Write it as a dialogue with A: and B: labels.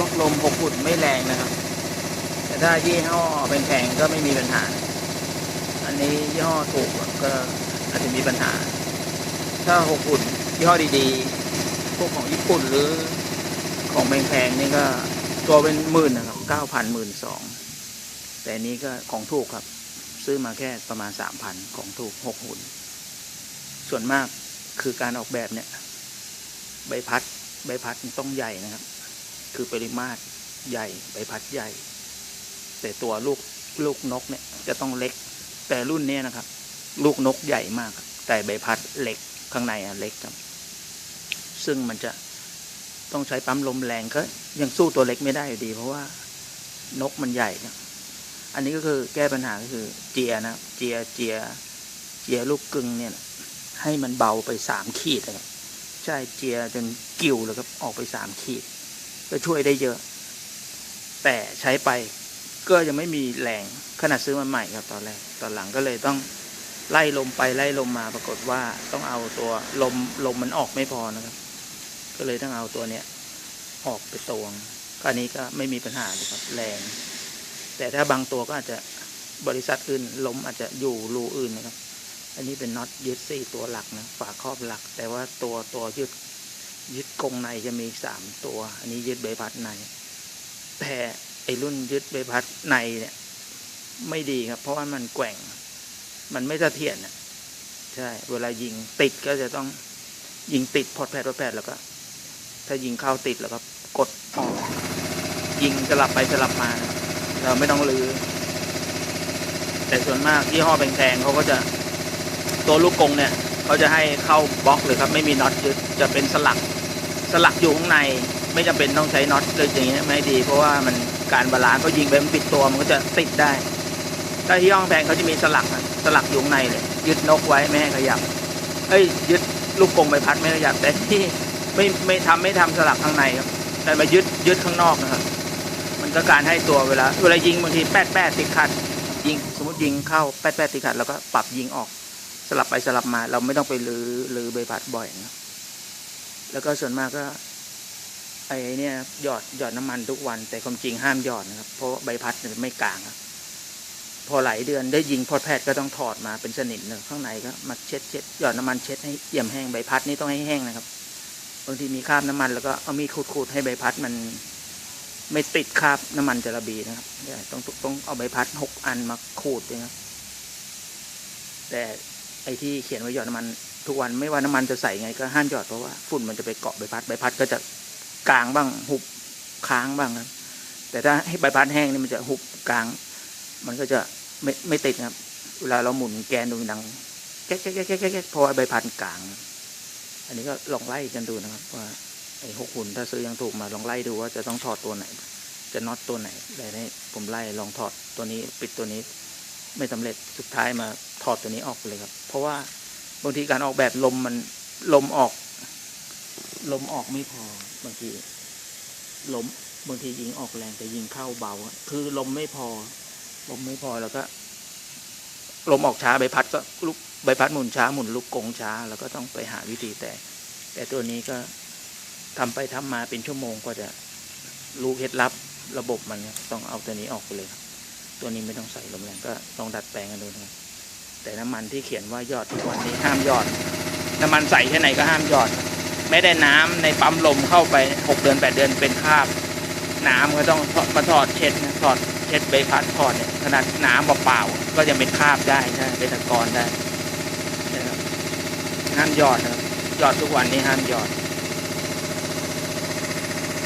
A: บล็อกลมหกหุ่นไม่แรงนะครับ แต่ถ้ายี่ห้อเป็นแพงก็ไม่มีปัญหา อันนี้ยี่ห้อถูกก็อาจจะมีปัญหา ถ้าหกหุ่นยี่ห้อดีๆ พวกของญี่ปุ่นหรือของแพงๆนี่ก็ตัวเป็นหมื่นนะครับเก้าพันหมื่นสองแต่อันนี้ก็ของถูกครับ ซื้อมาแค่ประมาณสามพันของถูกหกหุ่น ส่วนมากคือการออกแบบเนี่ย ใบพัด ใบพัดต้องใหญ่นะครับ คือปริมาตรใหญ่ใบพัดใหญ่ แต่ตัวลูกลูกนกเนี่ยจะต้องเล็ก แต่รุ่นนี้นะครับ ลูกนกใหญ่มาก แต่ใบพัดเล็กข้างในอะเล็กครับ ซึ่งมันจะต้องใช้ปั๊มลมแรงก็ยังสู้ตัวเล็กไม่ได้อยู่ดี เพราะว่านกมันใหญ่ครับอันนี้ก็คือแก้ปัญหาก็คือเจียนะเจียเจียเจียลูกกึ่งเนี่ยนะให้มันเบาไปสามขีดนะครับใช่เจียจนกิ่วเลยครับออกไปสามขีด ก็ช่วยได้เยอะ แต่ใช้ไปก็ยังไม่มีแรงขนาดซื้อมาใหม่ครับตอนแรกตอนหลังก็เลยต้องไล่ลมไปไล่ลมมาปรากฏว่าต้องเอาตัวลมลมมันออกไม่พอนะครับ ก็เลยต้องเอาตัวเนี้ยออกไปตวงก็อันนี้ก็ไม่มีปัญหาเลยครับแรง แต่ถ้าบางตัวก็อาจจะบริษัทอื่นล้มอาจจะอยู่รูอื่นนะครับ อันนี้เป็นน็อตยึดสี่ตัวหลักนะฝาครอบหลัก แต่ว่าตัวตัวยึด ยึดกงในจะมีสามตัว อันนี้ยึดใบพัดใน แต่ไอรุ่นยึดใบพัดในเนี่ย ไม่ดีครับ เพราะว่ามันแกว่ง มันไม่เสถียรนะใช่ เวลายิงติดก็จะต้องยิงติดพอดแผดพอดแผดแล้วก็ ถ้ายิงเข้าติดแล้วก็กดออกยิงสลับไปสลับมานะเราไม่ต้องลือ แต่ส่วนมากยี่ห้อแพงๆเขาก็จะตัวลูกกงเนี่ย เขาจะให้เข้าบล็อกเลยครับ ไม่มีน็อตยึดจะเป็นสลัก สลักอยู่ข้างในไม่จำเป็นต้องใช้น็อตเลยอย่างเงี้ยไม่ดี เพราะว่ามันการบาลานซ์เขายิงไปมันปิดตัวมันก็จะติดได้ถ้าที่ห้องแพงเขาจะมีสลักสลักอยู่ข้างในเลยยึดนกไว้ไม่ให้ขยับเอ้ยยึดลูกกงใบพัดไม่ให้ขยับแต่ที่ไม่ไม่ทำไม่ทำสลักข้างในครับ แต่มายึดยึดข้างนอกนะครับ มันก็การให้ตัวเวลาเวลายิงบางทีแป๊ดแป๊ดติดขัดยิงสมมติยิงเข้าแป๊ดแป๊ดติดขัดแล้วก็ปรับยิงออกสลับไปสลับมา เราไม่ต้องไปลือลือใบพัดบ่อยนะ แล้วก็ส่วนมากก็ไอ้เนี่ยหยอดหยอดน้ำมันทุกวัน แต่ความจริงห้ามหยอดนะครับ เพราะใบพัดเนี่ยไม่กลางครับพอหลายเดือนได้ยิงพอแพทย์ก็ต้องถอดมาเป็นสนิมเนอะข้างในก็มาเช็ดเช็ดหยอดน้ำมันเช็ดให้เยี่ยมแห้งใบพัดนี่ต้องให้แห้งนะครับบางทีมีคราบน้ำมันแล้วก็เอามีดขูดๆให้ใบพัดมัน ไม่ติดคราบน้ำมันจระบีนะครับเนี่ยต้องต้องเอาใบพัดหกอันมาขูดนะครับแต่ไอ้ที่เขียนไว้หยอดน้ำมัน ทุกวันไม่ว่าน้ำมันจะใส่ไงก็ห้ามหยอดเพราะว่าฝุ่นมันจะไปเกาะใบพัดใบพัดก็จะกลางบ้างหุบค้างบ้างครับแต่ถ้าให้ใบพัดแห้งนี่มันจะหุบกลาง มันก็จะไม่ไม่ติดนะครับ เวลาเราหมุนแกนดูดังแก๊กแก๊กแก๊กแก๊กแก๊กพราะว่าใบพัดกลาง อันนี้ก็ลองไล่กันดูนะครับ ว่าไอ้หกหุ่นถ้าซื้อยังถูกมาลองไล่ดูว่าจะต้องถอดตัวไหน จะน็อตตัวไหนอะไรนี่ผมไล่ลองถอดตัวนี้ปิดตัวนี้ ไม่สำเร็จสุดท้ายมาถอดตัวนี้ออกเลยครับ เพราะว่า บางทีการออกแบบลมมันลมออก ลมออกไม่พอ บางทีลมบางทียิงออกแรงแต่ยิงเข้าเบา คือลมไม่พอ ลมไม่พอแล้วก็ ลมออกช้าใบพัดก็ลุกใบพัดหมุนช้าหมุนลูกกงช้า แล้วก็ต้องไปหาวิธีแต่ แต่ตัวนี้ก็ทำไปทำมาเป็นชั่วโมงก็จะรู้เคล็ดลับระบบมันต้องเอาตัวนี้ออกไปเลยครับตัวนี้ไม่ต้องใส่ลมแรงก็ต้องดัดแปลงกันดูนะครับ แต่น้ำมันที่เขียนว่ายอดทุกวันนี้ห้ามยอด น้ำมันใส่แค่ไหนก็ห้ามยอด ไม่ได้น้ำในปั๊มลมเข้าไปหกเดือนแปดเดือนเป็นคราบน้ำก็ต้องมาถอดเช็ดนะถอดเช็ดใบพัดถอดเนี่ยขนาดน้ำเปล่าๆก็ยังเป็นคราบได้ใช่เป็นตะกอนได้นะครับห้ามยอดนะครับยอดทุกวันนี้ห้ามยอด